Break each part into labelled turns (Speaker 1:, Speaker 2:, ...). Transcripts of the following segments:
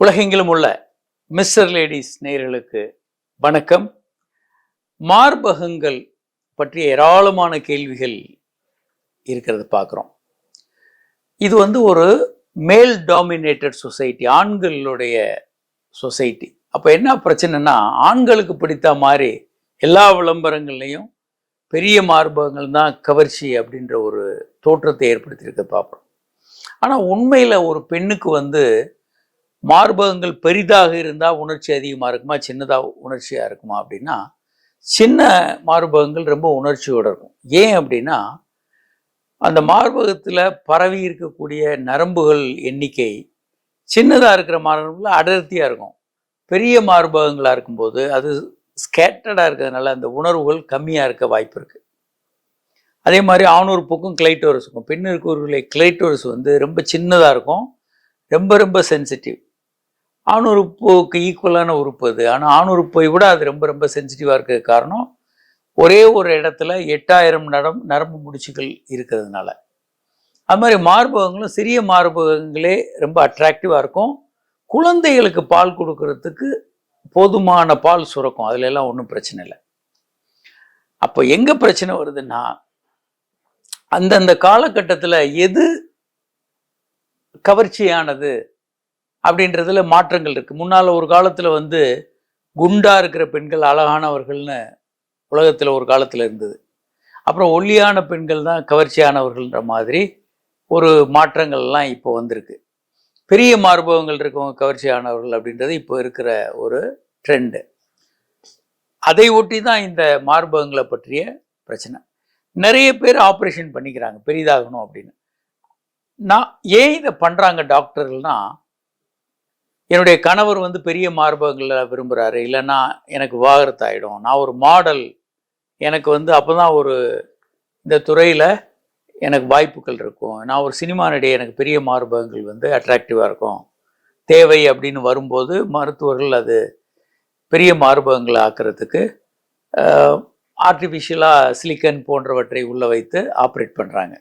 Speaker 1: உலகெங்கிலும் உள்ள mister ladies நேயர்களுக்கு வணக்கம். மார்பகங்கள் பற்றிய ஏராளமான கேள்விகள் இருக்கிறது பார்க்குறோம். இது வந்து ஒரு மேல் டாமினேட்டட் சொசைட்டி ஆண்களுடைய சொசைட்டி அப்போ என்ன பிரச்சனைனா ஆண்களுக்கு பிடித்த மாதிரி எல்லா விளம்பரங்கள்லையும் பெரிய மார்பகங்கள் தான் கவர்ச்சி அப்படின்ற ஒரு தோற்றத்தை ஏற்படுத்தியிருக்க பார்ப்போம் ஆனால் உண்மையில் ஒரு பெண்ணுக்கு வந்து மார்பகங்கள் பெரிதாக இருந்தால் உணர்ச்சி அதிகமாக இருக்குமா சின்னதாக உணர்ச்சியாக இருக்குமா அப்படின்னா சின்ன மார்பகங்கள் ரொம்ப உணர்ச்சியோடு இருக்கும். ஏன் அப்படின்னா அந்த மார்பகத்தில் பரவி இருக்கக்கூடிய நரம்புகள் எண்ணிக்கை சின்னதாக இருக்கிற மார்பகங்கள் அடர்த்தியாக இருக்கும். பெரிய மார்பகங்களாக இருக்கும்போது அது ஸ்கேட்டர்டாக இருக்கிறதுனால அந்த உணர்வுகள் கம்மியாக இருக்க வாய்ப்பு இருக்குது அதே மாதிரி ஆணுறுப்புக்கும் கிளைட்டோரஸுக்கும் பெண்ணிற்குரிய கிளைட்டோரஸ் வந்து ரொம்ப சின்னதாக இருக்கும் ரொம்ப ரொம்ப சென்சிட்டிவ் ஆணுறுப்புக்கு ஈக்குவலான உறுப்பு அது. ஆனால் ஆணுறுப்பை விட அது ரொம்ப ரொம்ப சென்சிட்டிவாக இருக்கிறது காரணம் ஒரே ஒரு இடத்துல எட்டாயிரம் நடம் நரம்பு முடிச்சுகள் இருக்கிறதுனால. அது மாதிரி மார்பகங்களும் சிறிய மார்பகங்களே ரொம்ப அட்ராக்டிவாக இருக்கும். குழந்தைகளுக்கு பால் கொடுக்கறதுக்கு போதுமான பால் சுரக்கும். அதுல எல்லாம் ஒன்றும் பிரச்சனை இல்லை. அப்போ எங்கே பிரச்சனை வருதுன்னா அந்தந்த காலகட்டத்தில் எது கவர்ச்சியானது அப்படின்றதுல மாற்றங்கள் இருக்குது முன்னால் ஒரு காலத்தில் வந்து குண்டா இருக்கிற பெண்கள் அழகானவர்கள்னு உலகத்தில் ஒரு காலத்தில் இருந்தது. அப்புறம் ஒல்லியான பெண்கள் தான் கவர்ச்சியானவர்கள்ன்ற மாதிரி ஒரு மாற்றங்கள்லாம் இப்போ வந்திருக்கு. பெரிய மார்பகங்கள் இருக்கவங்க கவர்ச்சியானவர்கள் அப்படின்றது இப்போ இருக்கிற ஒரு ட்ரெண்டு அதை ஒட்டி தான் இந்த மார்பகங்களை பற்றிய பிரச்சனை. நிறைய பேர் ஆப்ரேஷன் பண்ணிக்கிறாங்க பெரிதாகணும் அப்படின்னு. நான் ஏன் இதை பண்ணுறாங்க டாக்டர்கள்னால் என்னுடைய கணவர் வந்து பெரிய மார்பகங்களை விரும்புகிறாரு இல்லைன்னா எனக்கு விவாகரத்து ஆகிடும் நான் ஒரு மாடல். எனக்கு வந்து அப்போ தான் ஒரு இந்த துறையில் எனக்கு வாய்ப்புகள் இருக்கும். நான் ஒரு சினிமா நடிகை எனக்கு பெரிய மார்பகங்கள் வந்து அட்ராக்டிவாக இருக்கும். தேவை அப்படின்னு வரும்போது மருத்துவர்கள் அது பெரிய மார்பகங்களை ஆக்கிறதுக்கு ஆர்டிஃபிஷியலாக சிலிக்கன் போன்றவற்றை உள்ளே வைத்து ஆப்ரேட் பண்ணுறாங்க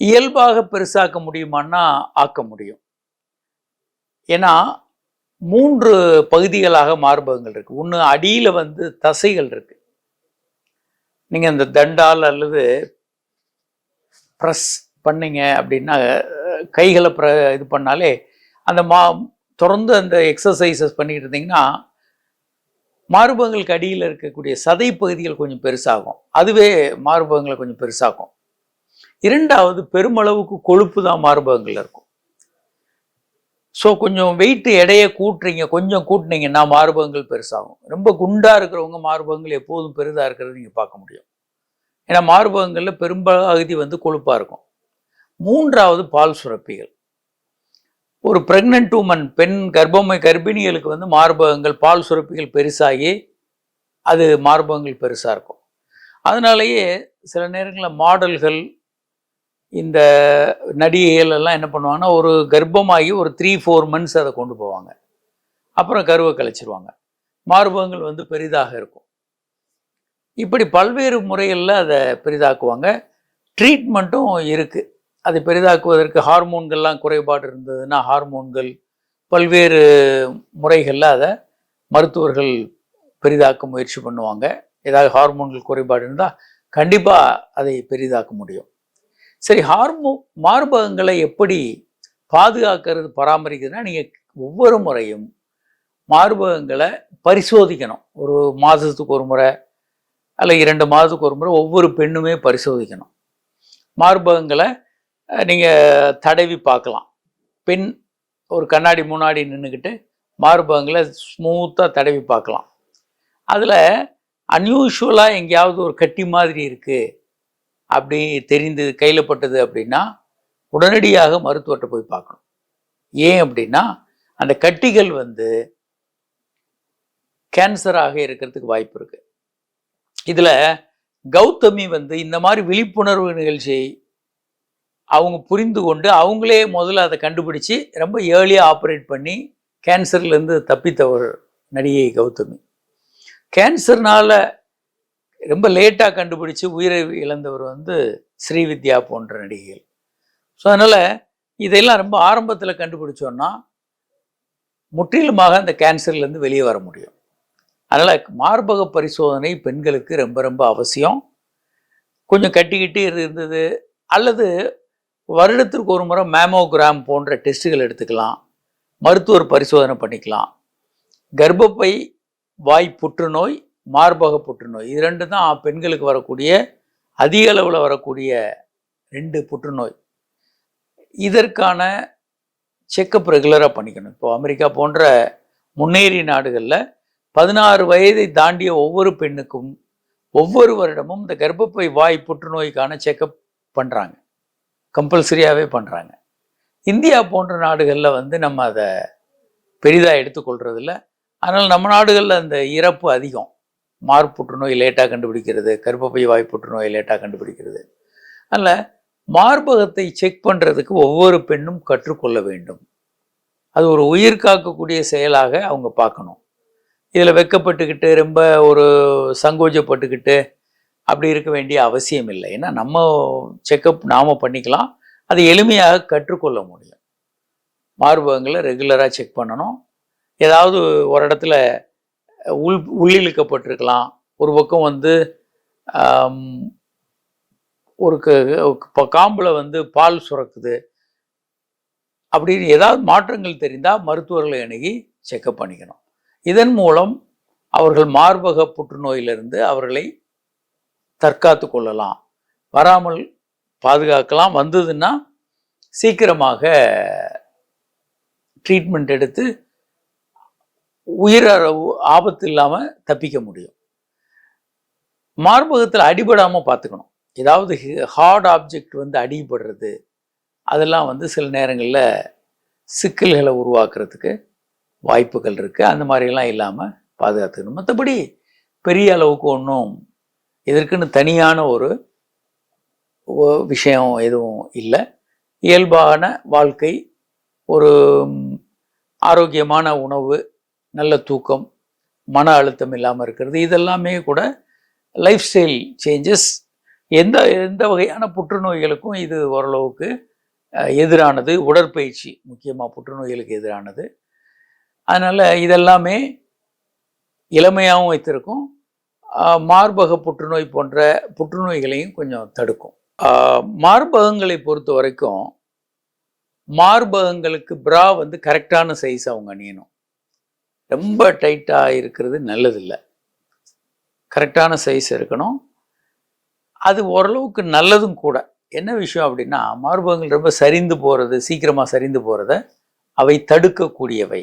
Speaker 1: இயல்பாக பெருசாக்க முடியுமான்னா ஆக்க முடியும். ஏன்னா மூன்று பகுதிகளாக மார்பகங்கள் இருக்குது ஒன்று அடியில் வந்து தசைகள் இருக்குது நீங்கள் இந்த தண்டால் அல்லது ப்ரெஸ் பண்ணீங்க அப்படின்னா கைகளை ப்ர இது பண்ணாலே அந்த மா தொடர்ந்து அந்த எக்ஸசைசஸ் பண்ணிக்கிட்டு இருந்தீங்கன்னா மார்பகங்களுக்கு அடியில் இருக்கக்கூடிய சதை பகுதிகள் கொஞ்சம் பெருசாகும். அதுவே மார்பகங்களை கொஞ்சம் பெருசாகும். இரண்டாவது பெருமளவுக்கு கொழுப்பு தான் மார்பகங்கள் இருக்கும். ஸோ கொஞ்சம் வெயிட் எடையை கூட்டுறீங்க. கொஞ்சம் கூட்டினீங்கன்னா மார்பகங்கள் பெருசாகும். ரொம்ப குண்டாக இருக்கிறவங்க மார்பகங்கள் எப்போதும் பெரிதாக இருக்கிறது நீங்கள் பார்க்க முடியும். ஏன்னா மார்பகங்களில் பெரும்பகுதி வந்து கொழுப்பாக இருக்கும். மூன்றாவது பால் சுரப்பிகள். ஒரு ப்ரெக்னென்ட் உமன் பெண் கர்ப்பமை கர்ப்பிணிகளுக்கு வந்து மார்பகங்கள் பால் சுரப்பிகள் பெருசாகி அது மார்பகங்கள் பெருசாக இருக்கும். அதனாலேயே சில நேரங்களில் மாடல்கள் இந்த நடிகைகள் எல்லாம் என்ன பண்ணுவாங்கன்னா ஒரு கர்ப்பமாகி ஒரு த்ரீ ஃபோர் மந்த்ஸ் அதை கொண்டு போவாங்க. அப்புறம் கருவை கழிச்சிருவாங்க மார்பகங்கள் வந்து பெரிதாக இருக்கும். இப்படி பல்வேறு முறைகளில் அதை பெரிதாக்குவாங்க. ட்ரீட்மெண்ட்டும் இருக்குது அதை பெரிதாக்குவதற்கு ஹார்மோன்கள்லாம் குறைபாடு இருந்ததுன்னா ஹார்மோன்கள் பல்வேறு முறைகளில் அதை மருத்துவர்கள் பெரிதாக்க முயற்சி பண்ணுவாங்க. ஏதாவது ஹார்மோன்கள் குறைபாடு இருந்தால் கண்டிப்பாக அதை பெரிதாக்க முடியும். சரி ஹார்மோ மார்பகங்களை எப்படி பாதுகாக்கிறது பராமரிக்கிறதுனா நீங்கள் ஒவ்வொரு முறையும் மார்பகங்களை பரிசோதிக்கணும். ஒரு மாதத்துக்கு ஒரு முறை அல்ல இரண்டு மாதத்துக்கு ஒரு முறை ஒவ்வொரு பெண்ணுமே பரிசோதிக்கணும். மார்பகங்களை நீங்கள் தடவி பார்க்கலாம். பெண் ஒரு கண்ணாடி முன்னாடி நின்றுக்கிட்டு மார்பகங்களை ஸ்மூத்தாக தடவி பார்க்கலாம். அதில் அன்யூஷுவலாக எங்கேயாவது ஒரு கட்டி மாதிரி இருக்குது அப்படி தெரிந்து கையில் பட்டது அப்படின்னா உடனடியாக மருத்துவர்கிட்ட போய் பார்க்கணும். ஏன் அப்படின்னா அந்த கட்டிகள் வந்து கேன்சராக இருக்கிறதுக்கு வாய்ப்பு இருக்கு. இதில் கௌதமி வந்து இந்த மாதிரி விழிப்புணர்வு நிகழ்ச்சியை அவங்க புரிந்து கொண்டு அவங்களே முதல்ல அதை கண்டுபிடிச்சு ரொம்ப ஏர்லியாக ஆப்ரேட் பண்ணி கேன்சர்லேருந்து தப்பித்த ஒரு நடிகை கௌதமி. கேன்சர்னால ரொம்ப லேட்டாக கண்டுபிடிச்சு உயிரை இழந்தவர் வந்து ஸ்ரீவித்யா போன்ற நடிகைகள். ஸோ அதனால் இதெல்லாம் ரொம்ப ஆரம்பத்தில் கண்டுபிடிச்சோன்னா முற்றிலுமாக அந்த கேன்சர்லேருந்து வெளியே வர முடியும். அதனால் மார்பக பரிசோதனை பெண்களுக்கு ரொம்ப ரொம்ப அவசியம். கொஞ்சம் கட்டிக்கிட்டு இருந்தது. அல்லது வருடத்திற்கு ஒரு முறை மேமோகிராம் போன்ற டெஸ்ட்டுகள் எடுத்துக்கலாம். மருத்துவர் பரிசோதனை பண்ணிக்கலாம். கர்ப்பப்பை வாய் புற்றுநோய் மார்பக புற்றுநோய். இது ரெண்டு தான் பெண்களுக்கு வரக்கூடிய அதிக அளவில் வரக்கூடிய ரெண்டு புற்றுநோய். இதற்கான செக்கப் ரெகுலராக பண்ணிக்கணும். இப்போ அமெரிக்கா போன்ற முன்னேறிய நாடுகளில் பதினாறு வயதை தாண்டிய ஒவ்வொரு பெண்ணுக்கும் ஒவ்வொரு வருடமும் இந்த கர்ப்பப்பை வாய் புற்றுநோய்க்கான செக்கப் பண்ணுறாங்க கம்பல்சரியாகவே பண்ணுறாங்க இந்தியா போன்ற நாடுகளில் வந்து நம்ம அதை பெரிதாக எடுத்துக்கொள்கிறதில்ல அதனால் நம்ம நாடுகளில் அந்த இறப்பு அதிகம். மார்பு புற்றுநோய் லேட்டாக கண்டுபிடிக்கிறது கருப்பப்பை வாய் புற்றுநோய் லேட்டாக கண்டுபிடிக்கிறது. அதனால் மார்பகத்தை செக் பண்ணுறதுக்கு ஒவ்வொரு பெண்ணும் கற்றுக்கொள்ள வேண்டும். அது ஒரு உயிர் காக்கக்கூடிய செயலாக அவங்க பார்க்கணும். இதில் வெக்கப்பட்டுக்கிட்டு ரொம்ப ஒரு சங்கோஜப்பட்டுக்கிட்டு அப்படி இருக்க வேண்டிய அவசியம் இல்லை. ஏன்னா நம்ம செக்கப் நாம் பண்ணிக்கலாம். அதை எளிமையாக கற்றுக்கொள்ள முடியும். மார்பகங்களை ரெகுலராக செக் பண்ணணும். ஏதாவது ஒரு இடத்துல உள் உள்ளிழுக்கப்பட்டிருக்கலாம். ஒரு பக்கம் வந்து ஒரு க- காம்பில் வந்து பால் சுரக்குது. அப்படின்னு ஏதாவது மாற்றங்கள் தெரிந்தால் மருத்துவர்களை அணுகி செக்கப் பண்ணிக்கணும். இதன் மூலம் அவர்கள் மார்பக புற்றுநோயிலிருந்து அவர்களை தற்காத்து கொள்ளலாம். வராமல் பாதுகாக்கலாம். வந்ததுன்னா சீக்கிரமாக ட்ரீட்மெண்ட் எடுத்து உயிர் ஆபத்து இல்லாமல் தப்பிக்க முடியும். மார்பகத்தில் அடிபடாமல் பார்த்துக்கணும். ஏதாவது ஹார்ட் ஆப்ஜெக்ட் வந்து அடிபடுறது அதெல்லாம் வந்து சில நேரங்களில் சிக்கல்களை உருவாக்குறதுக்கு வாய்ப்புகள் இருக்குது அந்த மாதிரிலாம் இல்லாமல் பாதுகாத்துக்கணும். மற்றபடி பெரிய அளவுக்கு ஒன்றும் இதற்குன்னு தனியான ஒரு விஷயம் எதுவும் இல்லை. இயல்பான வாழ்க்கை ஒரு ஆரோக்கியமான உணவு நல்ல தூக்கம் மன அழுத்தம் இல்லாமல் இருக்கிறது. இதெல்லாமே கூட லைஃப் ஸ்டைல் சேஞ்சஸ் எந்த எந்த வகையான புற்றுநோய்களுக்கும் இது ஓரளவுக்கு எதிரானது. உடற்பயிற்சி முக்கியமாக புற்றுநோய்களுக்கு எதிரானது. அதனால் இதெல்லாமே இளமையாகவும் வைத்திருக்கும். மார்பக புற்றுநோய் போன்ற புற்றுநோய்களையும் கொஞ்சம் தடுக்கும். மார்பகங்களை பொறுத்த வரைக்கும் மார்பகங்களுக்கு பிரா வந்து கரெக்டான சைஸ் அவங்க அணியணும். ரொம்ப டைட்டாக இருக்கிறது நல்லதில்லை. கரெக்டான சைஸ் இருக்கணும். அது ஓரளவுக்கு நல்லதும் கூட. என்ன விஷயம் அப்படின்னா மார்பகங்கள் ரொம்ப சரிந்து போகிறது சீக்கிரமாக சரிந்து போகிறத அவை தடுக்கக்கூடியவை.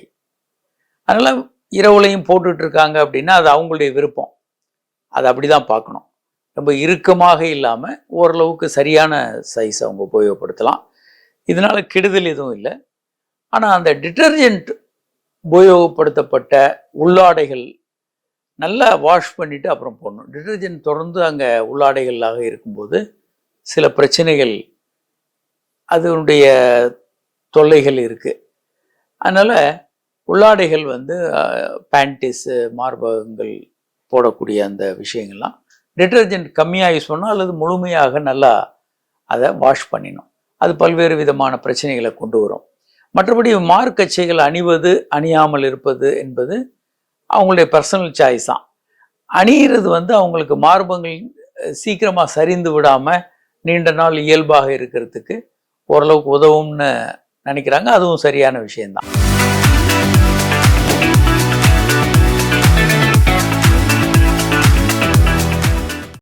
Speaker 1: அதனால் இரவுலையும் போட்டுட்டு இருக்காங்க அப்படின்னா அது அவங்களுடைய விருப்பம். அது அப்படி தான் பார்க்கணும். ரொம்ப இறுக்கமாக இல்லாமல் ஓரளவுக்கு சரியான சைஸ் அவங்க உபயோகப்படுத்தலாம். இதனால் கெடுதல் எதுவும் இல்லை. ஆனால் அந்த டிட்டர்ஜென்ட் உபயோகப்படுத்தப்பட்ட உள்ளாடைகள் நல்லா வாஷ் பண்ணிவிட்டு அப்புறம் போடணும். டிட்டர்ஜென்ட் தொடர்ந்து அங்கே உள்ளாடைகளாக இருக்கும்போது சில பிரச்சனைகள் அதனுடைய தொல்லைகள் இருக்குது அதனால் உள்ளாடைகள் வந்து பேண்டிஸு மார்பகங்கள் போடக்கூடிய அந்த விஷயங்கள்லாம் டிட்டர்ஜென்ட் கம்மியாக யூஸ் பண்ணணும் அல்லது முழுமையாக நல்லா அதை வாஷ் பண்ணிடணும். அது பல்வேறு விதமான பிரச்சனைகளை கொண்டு வரும். மற்றபடி மார்க்கச்சைகள் அணிவது அணியாமல் இருப்பது என்பது அவங்களுடைய பர்சனல் சாய்ஸ் தான். அணியிறது வந்து அவங்களுக்கு மார்பங்கள் சீக்கிரமாக சரிந்து விடாமல் நீண்ட நாள் இயல்பாக இருக்கிறதுக்கு ஓரளவுக்கு உதவும்னு நினைக்கிறாங்க. அதுவும் சரியான விஷயம்தான்.